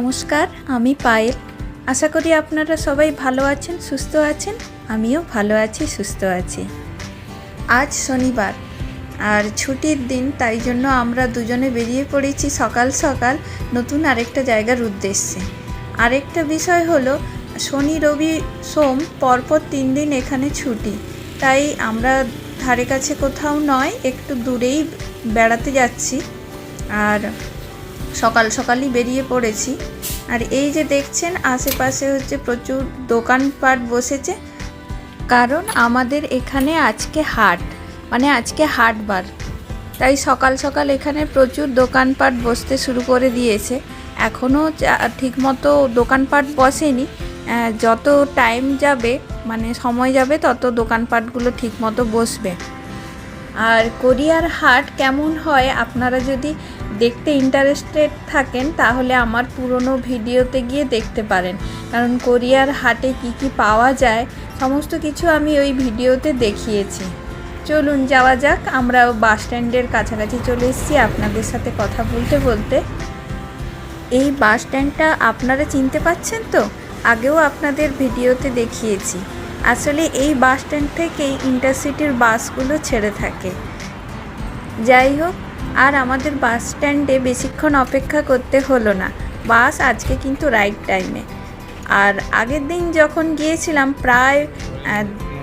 নমস্কার, আমি পায়েল। আশা করি আপনারা সবাই ভালো আছেন, সুস্থ আছেন। আমিও ভালো আছি, সুস্থ আছি। আজ শনিবার, আর ছুটির দিন, তাই জন্য আমরা দুজনে বেরিয়ে পড়েছি সকাল সকাল নতুন আরেকটা জায়গার উদ্দেশ্যে। আরেকটা বিষয় হলো, শনি, রবি, সোম পরপর তিন দিন এখানে ছুটি। তাই আমরা ধারে কাছে কোথাও নয়, একটু দূরেই বেড়াতে যাচ্ছি। আর সকাল সকালই বেরিয়ে পড়েছি। আর এই যে দেখছেন, আশেপাশে হচ্ছে প্রচুর দোকানপাট বসেছে। কারণ আমাদের এখানে আজকে হাট মানে আজকে হাটবার তাই সকাল সকাল এখানে প্রচুর দোকানপাট বসতে শুরু করে দিয়েছে। এখনও ঠিকমতো দোকানপাট বসেনি। যত টাইম যাবে মানে সময় যাবে, তত দোকানপাটগুলো ঠিকমতো বসবে। আর কোরিয়ার হাট কেমন হয় আপনারা যদি দেখতে ইন্টারেস্টেড থাকেন, তাহলে আমার পুরনো ভিডিওতে গিয়ে দেখতে পারেন। কারণ কোরিয়ার হাটে কি কি পাওয়া যায়, সমস্ত কিছু আমি ওই ভিডিওতে দেখিয়েছি। চলুন যাওয়া যাক আমরা বাস স্ট্যান্ডের কাছাকাছি চলে এসেছি আপনাদের সাথে কথা বলতে বলতে। এই বাস স্ট্যান্ডটা আপনারা চিনতে পাচ্ছেন তো? আগেও আপনাদের ভিডিওতে দেখিয়েছি। আসলে এই বাস স্ট্যান্ড থেকেই ইন্টারসিটির বাসগুলো ছেড়ে থাকে। যাই হোক, আর আমাদের বাস স্ট্যান্ডে বেশিক্ষণ অপেক্ষা করতে হলো না। বাস আজকে কিন্তু রাইট টাইমে। আর আগের দিন যখন গিয়েছিলাম, প্রায়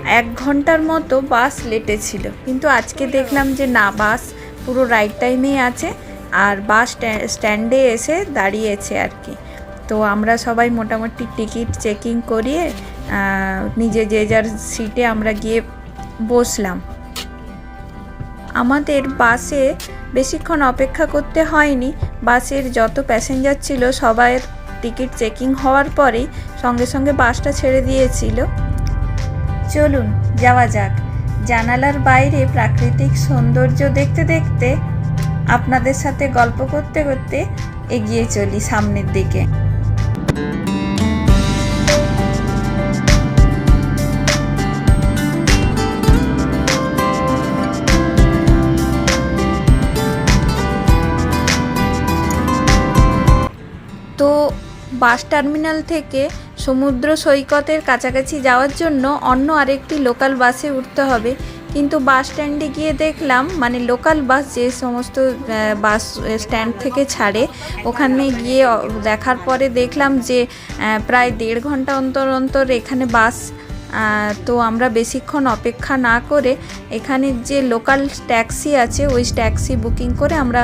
এক ঘণ্টার মতো বাস লেটে ছিল। কিন্তু আজকে দেখলাম যে না, বাস পুরো রাইট টাইমেই আছে। আর বাস স্ট্যা- স্ট্যান্ডে এসে দাঁড়িয়েছে আর কি। তো আমরা সবাই মোটামুটি টিকিট চেকিং করিয়ে নিজে যে যার সিটে আমরা গিয়ে বসলাম। আমাদের বাসে বেশিক্ষণ অপেক্ষা করতে হয়নি। বাসের যত প্যাসেঞ্জার ছিল সবার টিকিট চেকিং হওয়ার পরেই সঙ্গে সঙ্গে বাসটা ছেড়ে দিয়েছিল। চলুন, যাওয়া যাক। জানালার বাইরে প্রাকৃতিক সৌন্দর্য দেখতে দেখতে আপনাদের সাথে গল্প করতে করতে এগিয়ে চলি সামনের দিকে। বাস টার্মিনাল থেকে সমুদ্র সৈকতের কাছাকাছি যাওয়ার জন্য অন্য আরেকটি লোকাল বাসে উঠতে হবে। কিন্তু বাস স্ট্যান্ডে গিয়ে দেখলাম মানে লোকাল বাস যে সমস্ত বাস স্ট্যান্ড থেকে ছাড়ে, ওখানে গিয়ে দেখার পরে দেখলাম যে প্রায় দেড় ঘণ্টা অন্তর অন্তর এখানে বাস তো আমরা বেশিক্ষণ অপেক্ষা না করে এখানে যে লোকাল ট্যাক্সি আছে, ওই ট্যাক্সি বুকিং করে আমরা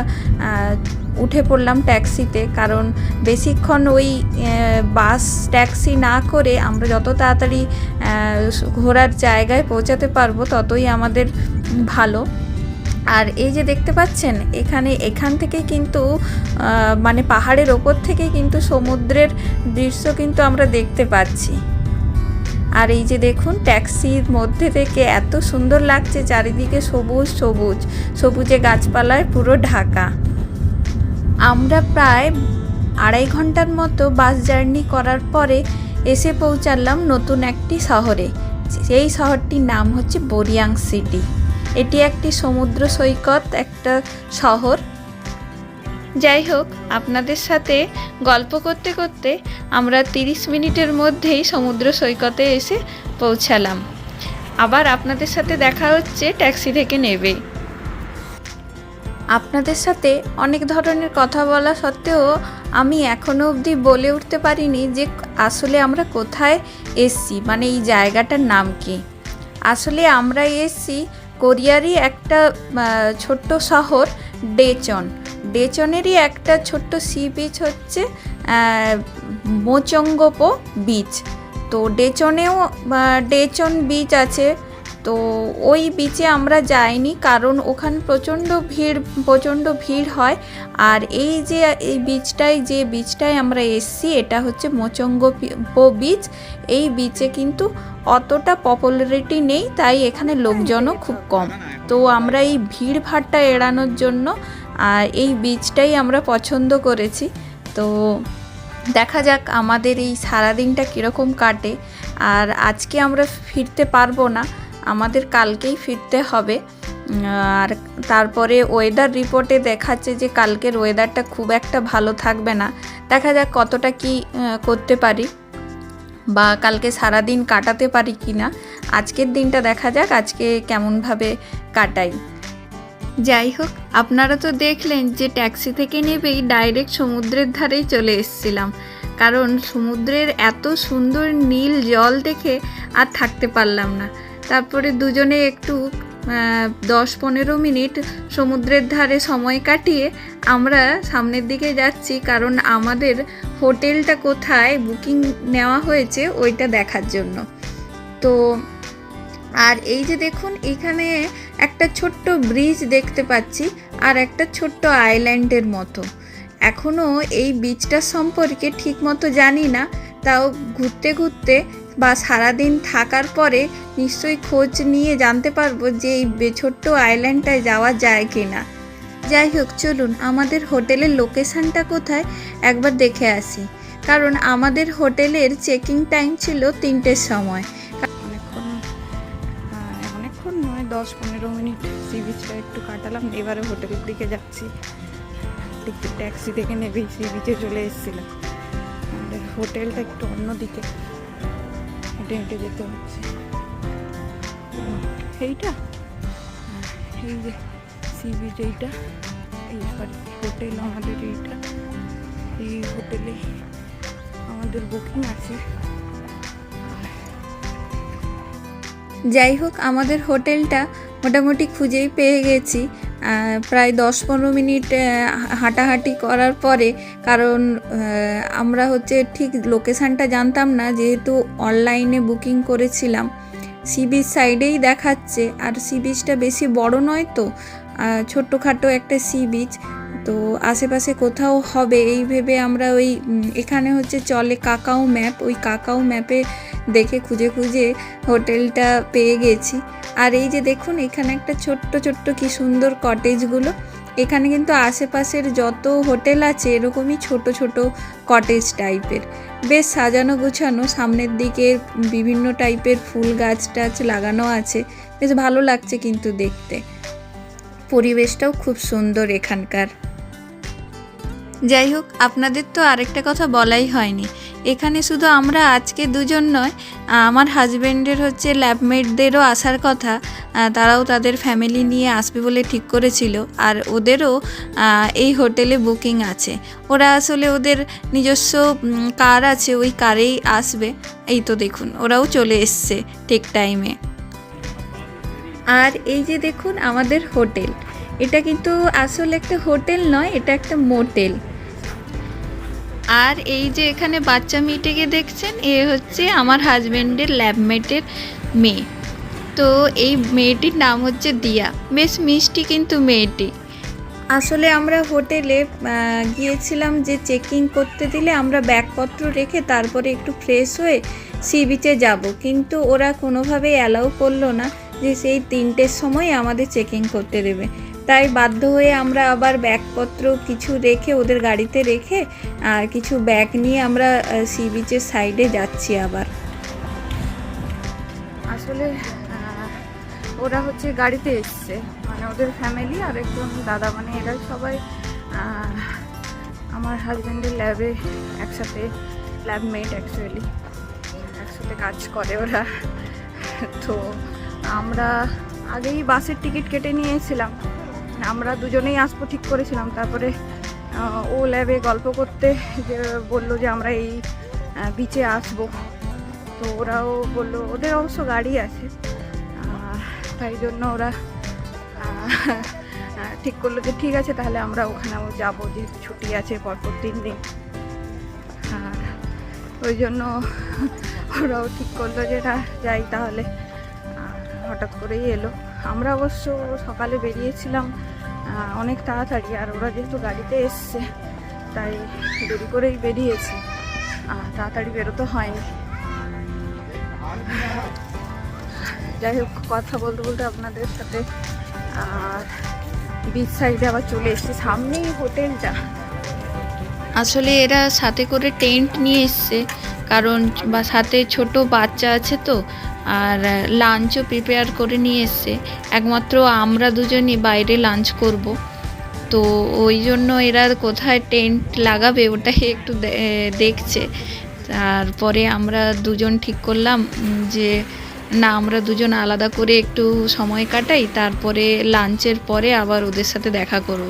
উঠে পড়লাম ট্যাক্সিতে, কারণ বেশিক্ষণ ওই বাস, ট্যাক্সি না করে আমরা যত তাড়াতাড়ি ঘোরার জায়গায় পৌঁছাতে পারব ততই আমাদের ভালো। আর এই যে দেখতে পাচ্ছেন, এখানে, এখান থেকে কিন্তু মানে পাহাড়ের ওপর থেকে কিন্তু সমুদ্রের দৃশ্য কিন্তু আমরা দেখতে পাচ্ছি। আর এই যে দেখুন, ট্যাক্সির মধ্যে থেকে এত সুন্দর লাগছে, চারিদিকে সবুজ সবুজ, সবুজে গাছপালায় পুরো ঢাকা। আমরা প্রায় আড়াই ঘণ্টার মতো বাস জার্নি করার পরে এসে পৌঁছালাম নতুন একটি শহরে। সেই শহরটির নাম হচ্ছে বোরিয়াং সিটি। এটি একটি সমুদ্র সৈকত, একটা শহর। যাই হোক, আপনাদের সাথে গল্প করতে করতে আমরা তিরিশ মিনিটের মধ্যেই সমুদ্র সৈকতে এসে পৌঁছালাম। আবার আপনাদের সাথে দেখা হচ্ছে, ট্যাক্সি থেকে নেবে। আপনাদের সাথে অনেক ধরনের কথা বলা সত্ত্বেও আমি এখনও অবধি বলে উঠতে পারিনি যে আসলে আমরা কোথায় এসছি মানে এই জায়গাটার নাম কি। আসলে আমরা এসছি কোরিয়ারই একটা ছোট্ট শহর ডেচন ডেচনেরই একটা ছোট্ট সি বিচ হচ্ছে মোচঙ্গপো বিচ। তো ডেচনেও ডেচন বিচ আছে তো ওই বিচে আমরা যাইনি, কারণ ওখানে প্রচণ্ড ভিড় প্রচণ্ড ভিড় হয়। আর এই যে, এই বিচটায় যে বিচটায় আমরা এসছি, এটা হচ্ছে মোচঙ্গ বিচ এই বিচে কিন্তু অতটা পপুলারিটি নেই, তাই এখানে লোকজনও খুব কম। তো আমরা এই ভিড় ভাড়টা এড়ানোর জন্য, আর এই বিচটাই আমরা পছন্দ করেছি। তো দেখা যাক আমাদের এই সারাদিনটা কীরকম কাটে। আর আজকে আমরা ফিরতে পারব না। আমাদের কালকেই ফিরতে হবে। আর তারপরে ওয়েদার রিপোর্টে দেখাচ্ছে যে কালকের ওয়েদারটা খুব একটা ভালো থাকবে না। দেখা যাক কতটা কি করতে পারি বা কালকে সারা দিন কাটাতে পারি কি না আজকের দিনটা দেখা যাক, আজকে কেমনভাবে কাটাই। যাই হোক, আপনারা তো দেখলেন যে ট্যাক্সি থেকে নেবেই ডাইরেক্ট সমুদ্রের ধারেই চলে এসেছিলাম। কারণ সমুদ্রের এত সুন্দর নীল জল দেখে আর থাকতে পারলাম না। তারপরে দুজনে একটু দশ পনেরো মিনিট সমুদ্রের ধারে সময় কাটিয়ে আমরা সামনের দিকে যাচ্ছি, কারণ আমাদের হোটেলটা কোথায় বুকিং নেওয়া হয়েছে ওইটা দেখার জন্য। তো, আর এই যে দেখুন, এখানে একটা ছোট্ট ব্রিজ দেখতে পাচ্ছি আর একটা ছোট্ট আইল্যান্ডের মতো। এখনও এই বিচটা সম্পর্কে ঠিক মতো জানি না তাও ঘুরতে ঘুরতে বা সারাদিন থাকার পরে নিশ্চয়ই খোঁজ নিয়ে জানতে পারব যে এই ছোট্ট আইল্যান্ডটায় যাওয়া যায় কি না যাই হোক, চলুন আমাদের হোটেলের লোকেশানটা কোথায় একবার দেখে আসি। কারণ আমাদের হোটেলের চেকিং টাইম ছিল তিনটের সময়। অনেকক্ষণ অনেকক্ষণ নয়, দশ পনেরো মিনিট। সি বিচটা একটু কাটালাম, এবারে হোটেলের দিকে যাচ্ছি। ট্যাক্সি থেকে নেবেই সি বিচে চলে এসেছিলাম। হোটেলটা একটু অন্যদিকে। হেঁটে হেঁটে যেতে হচ্ছে। এইটা? এই যে সি বিচ এইটা, এই হোটেল আমাদের এইটা। এই হোটেলে আমাদের বুকিং আছে। যাই হোক, আমাদের হোটেলটা মোটামুটি খুঁজেই পেয়ে গেছি। প্রায় দশ পনেরো মিনিট হাঁটাহাঁটি করার পরে, কারণ আমরা হচ্ছে ঠিক লোকেশানটা জানতাম না, যেহেতু অনলাইনে বুকিং করেছিলাম। সি বিচ সাইডেই দেখাচ্ছে, আর সি বিচটা বেশি বড় নয় তো ছোট্টখাটো একটা সি বিচ তো আশেপাশে কোথাও হবে এই ভেবে আমরা ওই এখানে হচ্ছে চলে কাকাও ম্যাপ, ওই কাকাও ম্যাপে দেখে খুঁজে খুঁজে হোটেলটা পেয়ে গেছি। আর এই যে দেখুন, এখানে একটা ছোট্ট ছোট্ট কি সুন্দর কটেজগুলো। এখানে কিন্তু আশেপাশের যত হোটেল আছে, এরকমই ছোট ছোট কটেজ টাইপের। বেশ সাজানো গুছানো, সামনের দিকে বিভিন্ন টাইপের ফুল গাছ টাছ লাগানো আছে। বেশ ভালো লাগছে কিন্তু দেখতে। পরিবেশটাও খুব সুন্দর এখানকার। যাই হোক, আপনাদের তো আরেকটা কথা বলাই হয়নি। এখানে শুধু আমরা, আজকে দুজন নয়, আমার হাজব্যান্ডের হচ্ছে ল্যাবমেটদেরও আসার কথা তারাও তাদের ফ্যামিলি নিয়ে আসবে বলে ঠিক করেছিল। আর ওদেরও এই হোটেলে বুকিং আছে। ওরা আসলে ওদের নিজস্ব কার আছে, ওই কারেই আসবে। এই তো দেখুন, ওরাও চলে এসছে ঠিক টাইমে আর এই যে দেখুন, আমাদের হোটেল। এটা কিন্তু আসলে একটা হোটেল নয়, এটা একটা মোটেল আর এই যে এখানে বাচ্চা মেয়েটিকে দেখছেন, এ হচ্ছে আমার হাজব্যান্ডের ল্যাবমেটের মেয়ে। তো এই মেয়েটির নাম হচ্ছে দিয়া। বেশ মিষ্টি কিন্তু মেয়েটি। আসলে আমরা হোটেলে গিয়েছিলাম যে চেকিং করতে দিলে আমরা ব্যাগপত্র রেখে তারপরে একটু ফ্রেশ হয়ে সি বিচে যাব। কিন্তু ওরা কোনোভাবেই অ্যালাউ করল না যে সেই তিনটের সময় আমাদের চেকিং করতে দেবে। তাই বাধ্য হয়ে আমরা আবার ব্যাগপত্র কিছু রেখে ওদের গাড়িতে রেখে, আর কিছু ব্যাগ নিয়ে আমরা সি বিচের সাইডে যাচ্ছি আবার। আসলে ওরা হচ্ছে গাড়িতে এসছে। মানে ওদের ফ্যামিলি আর একজন দাদা মানে এরা সবাই আমার হাজব্যান্ডের ল্যাবে একসাথে ল্যাবমেট অ্যাকচুয়ালি একসাথে কাজ করে ওরা। তো আমরা আগেই বাসের টিকিট কেটে নিয়েছিলাম। আমরা দুজনেই আসব ঠিক করেছিলাম। তারপরে ও ল্যাবে গল্প করতে যে, বলল যে আমরা এই বিচে আসব। তো ওরাও বলল, ওদের অবশ্য গাড়ি আছে। তাই জন্য ওরা ঠিক করল যে, ঠিক আছে, তাহলে আমরা ওখানেও যাব যেহেতু ছুটি আছে পরপর তিন দিন। ওই জন্য ওরাও ঠিক করল যে যাই তাহলে। হঠাৎ করেই এলো। আমরা অবশ্য সকালে বেরিয়েছিলাম অনেক তাড়াতাড়ি আর ওরা যেহেতু গাড়িতে এসছে, তাই দেরি করেই বেরিয়েছি। আর তাড়াতাড়ি বেরোতে হয়নি। যাই হোক, কথা বলতে বলতে আপনাদের সাথে বিচ সাইডে আবার চলে এসেছি। সামনেই হোটেলটা। আসলে এরা সাথে করে টেন্ট নিয়ে এসছে, কারণ বা সাথে ছোট বাচ্চা আছে তো আর লাঞ্চও প্রিপেয়ার করে নিয়ে এসছে। একমাত্র আমরা দুজনই বাইরে লাঞ্চ করব। তো ওই জন্য এরা কোথায় টেন্ট লাগাবে ওটাই একটু দেখছে। তারপরে আমরা দুজন ঠিক করলাম যে না, আমরা দুজন আলাদা করে একটু সময় কাটাই, তারপরে লাঞ্চের পরে আবার ওদের সাথে দেখা করব।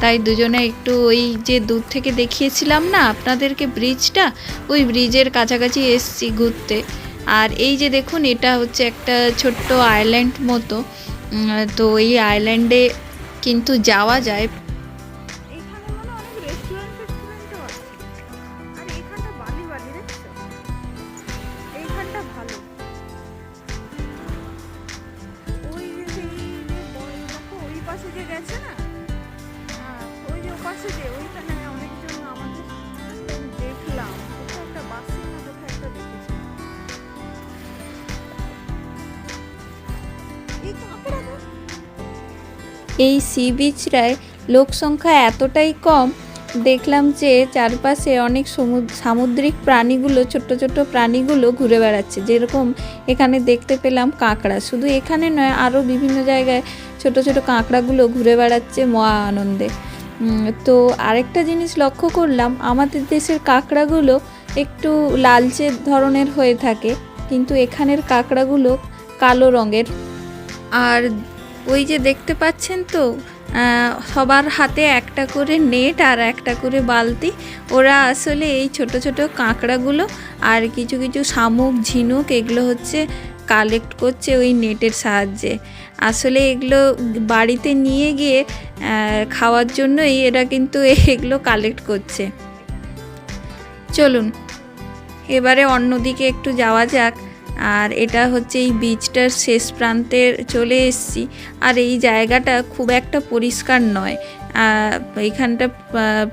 তাই দুজনে একটু ওই যে দূর থেকে দেখিয়েছিলাম না, আপনাদেরকে ব্রিজটা ওই ব্রিজের কাছাকাছি এসছি ঘুরতে। আর এই যে দেখুন এটা হচ্ছে একটা ছোট্ট আইল্যান্ড মতো। তো এই আইল্যান্ডে কিন্তু যাওয়া যায়। মনে অনেক যে গেছে না? হ্যাঁ, ওই যে যে ওইখানে অনেকজন এই সি বিচটায় লোক সংখ্যা এতটাই কম, দেখলাম যে চারপাশে অনেক সমুদ্র সামুদ্রিক প্রাণীগুলো, ছোট্ট ছোট্ট প্রাণীগুলো ঘুরে বেড়াচ্ছে। যেরকম এখানে দেখতে পেলাম কাঁকড়া। শুধু এখানে নয় আরও বিভিন্ন জায়গায় ছোট ছোট কাঁকড়াগুলো ঘুরে বেড়াচ্ছে মহা আনন্দে। তো আরেকটা জিনিস লক্ষ্য করলাম, আমাদের দেশের কাঁকড়াগুলো একটু লালচে ধরনের হয়ে থাকে, কিন্তু এখানের কাঁকড়াগুলো কালো রঙের। আর ওই যে দেখতে পাচ্ছেন তো সবার হাতে একটা করে নেট আর একটা করে বালতি। ওরা আসলে এই ছোট ছোট কাঁকড়াগুলো আর কিছু কিছু শামুক, ঝিনুক এগুলো হচ্ছে কালেক্ট করছে ওই নেটের সাহায্যে। আসলে এগুলো বাড়িতে নিয়ে গিয়ে খাওয়ার জন্যই এরা কিন্তু এগুলো কালেক্ট করছে। চলুন, এবারে অন্যদিকে একটু যাওয়া যাক। আর এটা হচ্ছে এই বীজটার শেষ প্রান্তে চলে এসেছি। আর এই জায়গাটা খুব একটা পরিষ্কার নয়। আহ, এইখানটা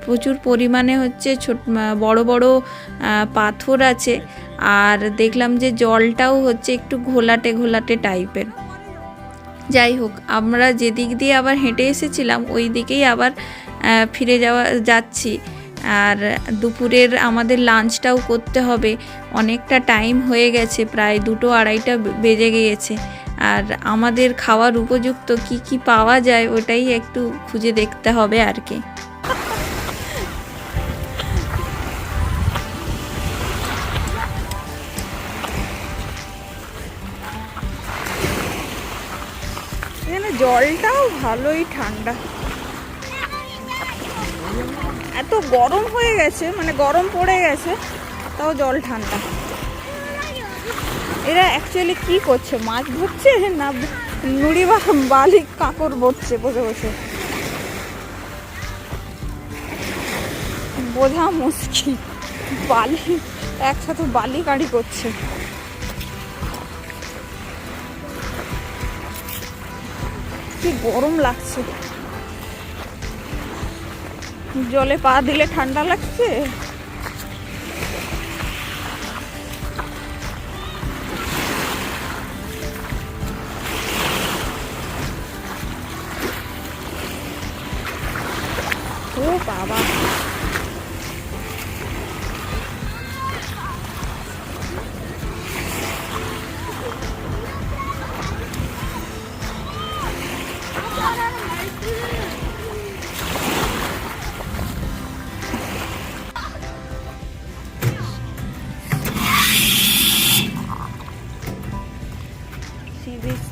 প্রচুর পরিমাণে হচ্ছে ছোট বড় বড় পাথর আছে। আর দেখলাম যে জলটাও হচ্ছে একটু ঘোলাটে ঘোলাটে টাইপের। যাই হোক আমরা যেদিক দিয়ে আবার হেঁটে এসেছিলাম ওই দিকেই আবার ফিরে যাওয়া যাচ্ছি। আর দুপুরের আমাদের লাঞ্চটাও করতে হবে। অনেকটা টাইম হয়ে গেছে, প্রায় দুটো আড়াইটা বেজে গিয়েছে। আর আমাদের খাওয়ার উপযুক্ত কি কি পাওয়া যায় ওটাই একটু খুঁজে দেখতে হবে আর কি। জলটাও ভালোই ঠান্ডা। এত গরম হয়ে গেছে মানে গরম পড়ে গেছে, তাও জল ঠান্ডা। এরা অ্যাকচুয়ালি কি করছে, মাছ ধরছে না নুড়ি বা বালি কাঁকড় বসছে বসে বসে? বোঝা মুশকিল, বালি, একসাথে বালি কাড়ি করছে। কি গরম লাগছে। জলে পা দিলে ঠান্ডা লাগছে। ও বাবা।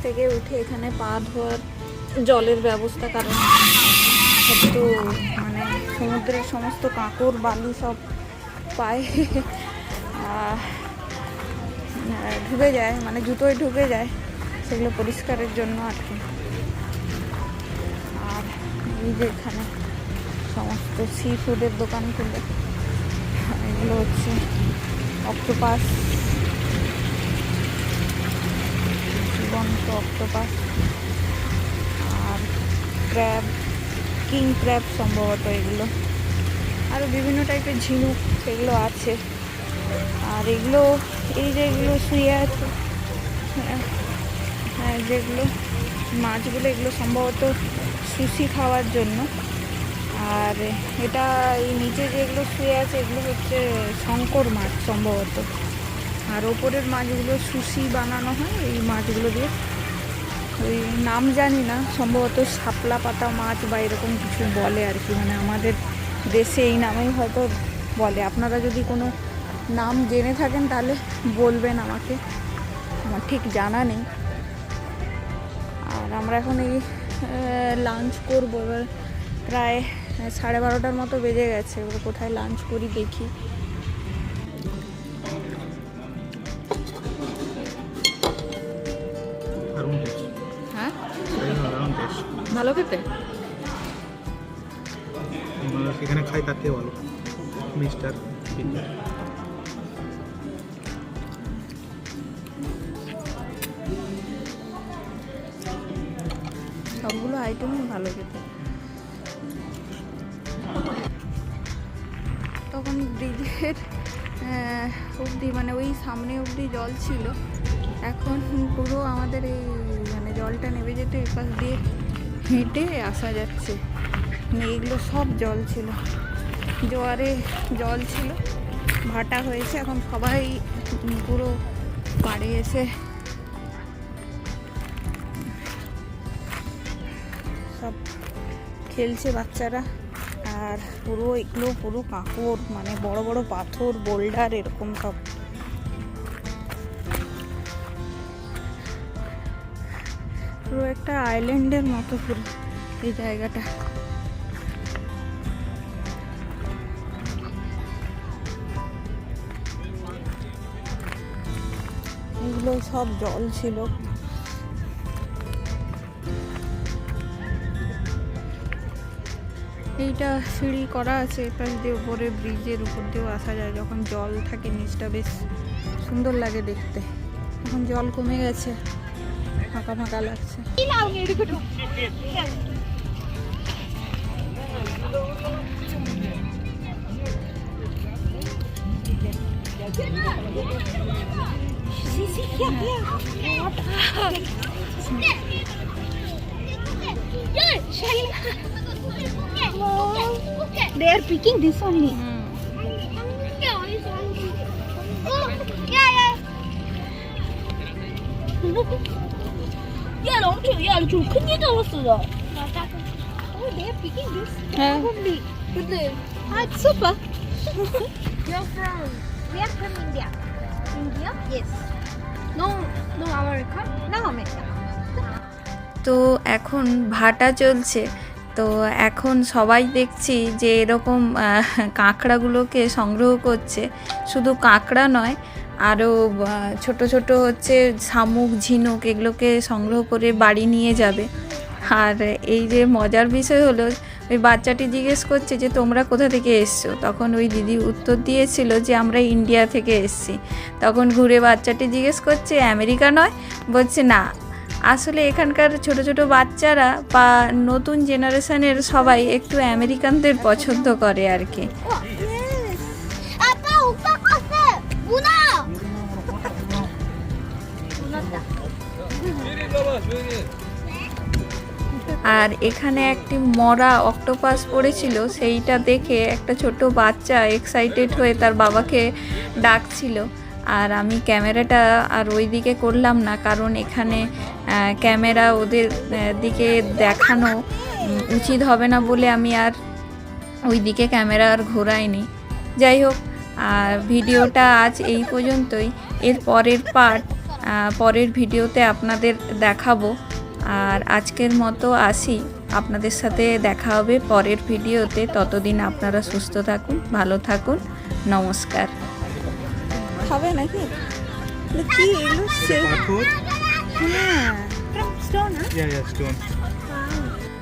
থেকে উঠে এখানে পা ধোয়ার জলের ব্যবস্থা কারণ তো মানে সমুদ্রের সমস্ত কাঁকড় বালি সব পায়ে আহ, ঢুকে যায় মানে জুতোয় ঢুকে যায় সেগুলো পরিষ্কারের জন্য আর কি। আর এই যে এখানে সমস্ত সি ফুডের দোকান খুলে এগুলো হচ্ছে অক্টোপাস অক্টোপাস আর ক্র্যাব কিং ক্র্যাব সম্ভবত এগুলো। আরও বিভিন্ন টাইপের ঝিনুক এগুলো আছে। আর এগুলো এই যে এগুলো শুয়ে আছে হ্যাঁ, হ্যাঁ যেগুলো মাছগুলো এগুলো সম্ভবত সুশি খাওয়ার জন্য। আর এটা এই নিচে যেগুলো শুয়ে আছে এগুলো হচ্ছে শঙ্কর মাছ সম্ভবত। আর ওপরের মাছগুলো সুশি বানানো হয় এই মাছগুলো দিয়ে। ওই নাম জানি না, সম্ভবত শাপলা পাতা মাছ বা এরকম কিছু বলে আর কি মানে আমাদের দেশে এই নামেই হয়তো বলে। আপনারা যদি কোনো নাম জেনে থাকেন তাহলে বলবেন আমাকে, আমার ঠিক জানা নেই। আর আমরা এখন এই লাঞ্চ করব, এবার প্রায় সাড়ে বারোটার মতো বেজে গেছে, এবার কোথায় লাঞ্চ করি দেখি। ভালো খেতে? সেখানে খাই তার থেকে ভালো। মিস্টার সবগুলো আইটেমই ভালো খেতে। তখন ব্রিজের অবধি মানে ওই সামনে অবধি জল ছিল। এখন পুরো আমাদের এই মানে জলটা নেমে যেতে এপাশ দিয়ে হেঁটে আসা যাচ্ছে। এইগুলো সব জল ছিল। জোয়ারে জল ছিল। ভাটা হয়েছে। এখন সবাই পুরো পাড়ে এসে সব খেলছে বাচ্চারা। আর পুরো এগুলো পুরো কাঁকড় মানে বড় বড় পাথর, বোল্ডার, এরকম সব। পুরো একটা আইল্যান্ডের মতো পুরো এই জায়গাটা। এগুলো সব জল ছিল। এইটা সিঁড়ি করা আছে এপাশ দিয়ে উপরে ব্রিজের উপর দিয়েও আসা যায়, যখন জল থাকে নিচটা বেশ সুন্দর লাগে দেখতে। এখন জল কমে গেছে। ফাঁকা ফাঁকা লাগছে They are picking this only. Hmm 야, 나 엄청, 야, 좀 큰 게 잡았어, 나. Oh, they are picking this Yeah. only. 근데, ah, it's super. You're from, we are from India. India? Yes. No, no America? No America. তো এখন ভাটা চলছে তো এখন সবাই দেখছি যে এরকম আহ, কাঁকড়াগুলোকে সংগ্রহ করছে শুধু কাঁকড়া নয় আরও ছোট ছোট হচ্ছে শামুক, ঝিনুক এগুলোকে সংগ্রহ করে বাড়ি নিয়ে যাবে। আর এই যে মজার বিষয় হলো, ওই বাচ্চাটি জিজ্ঞেস করছে যে, তোমরা কোথা থেকে এসছো? তখন ওই দিদি উত্তর দিয়েছিল যে, আমরা ইন্ডিয়া থেকে এসছি। তখন ঘুরে বাচ্চাটি জিজ্ঞেস করছে, আমেরিকা নয়? বলছে, না। আসলে এখানকার ছোট ছোট বাচ্চারা বা নতুন জেনারেশনের সবাই একটু আমেরিকানদের পছন্দ করে আর কি। আর এখানে একটি মরা অক্টোপাস পড়েছিল, সেইটা দেখে একটা ছোট বাচ্চা এক্সাইটেড হয়ে তার বাবাকে ডাকছিল। আর আমি ক্যামেরাটা আর ওই দিকে করলাম না, কারণ এখানে ক্যামেরা ওদের দিকে দেখানো উচিত হবে না বলে আমি আর ওই দিকে ক্যামেরা আর ঘোরাইনি। যাই হোক, আর ভিডিওটা আজ এই পর্যন্তই। এর পরের পার্ট পরের ভিডিওতে আপনাদের দেখাবো। আর আজকের মতো আসি। আপনাদের সাথে দেখা হবে পরের ভিডিওতে। ততদিন আপনারা সুস্থ থাকুন ভালো থাকুন। নমস্কার। হবে নাকি? কি এগুলো সে পাথর হ্যাঁ? ইয়া ইয়া স্টোন